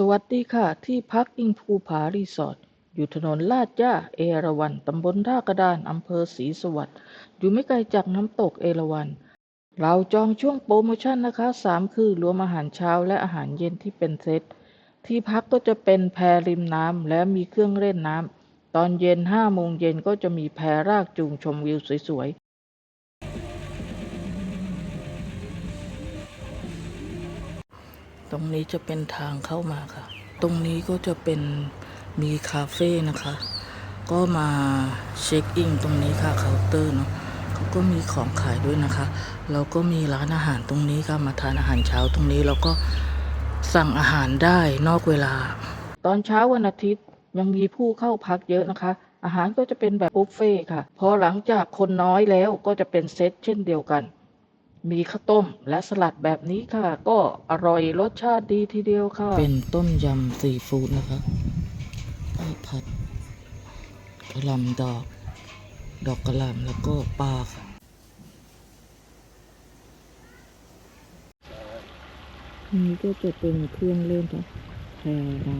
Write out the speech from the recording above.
สวัสดีค่ะ ที่พักอิงภูผารีสอร์ทอยู่ถนนลาดย่าเอราวัณตำบลท่ากระดานอำเภอศรีสวัสดิ์อยู่ไม่ไกลจากน้ำตกเอราวัณเราจองช่วงโปรโมชั่นนะคะสามคือรวมอาหารเช้าและอาหารเย็นที่เป็นเซตที่พักก็จะเป็นแพริมน้ำและมีเครื่องเล่นน้ำตอนเย็นห้าโมงเย็นก็จะมีแพรากจูงชมวิวสวย ตรงนี้จะเป็นทางเข้ามาค่ะ ตรงนี้ก็จะเป็นมีคาเฟ่นะคะ ก็มาเช็คอินตรงนี้ค่ะเคาน์เตอร์เนาะเขาก็มีของขายด้วยนะคะ แล้วก็มีร้านอาหารตรงนี้ค่ะมาทานอาหารเช้าตรงนี้แล้วก็สั่งอาหารได้นอกเวลา ตอนเช้าวันอาทิตย์ยังมีผู้เข้าพักเยอะนะคะ อาหารก็จะเป็นแบบบุฟเฟ่ต์ค่ะ พอหลังจากคนน้อยแล้วก็จะเป็นเซตเช่นเดียวกัน มีข้าวต้มและสลัดแบบนี้ค่ะ ก็อร่อยรสชาติดีทีเดียวค่ะ เป็นต้มยำซีฟู้ดนะคะข้าวผัดกระหลำดอก ดอกกระหลำแล้วก็ปลาค่ะนี่ก็จะเป็นเครื่องเล่นค่ะแพน้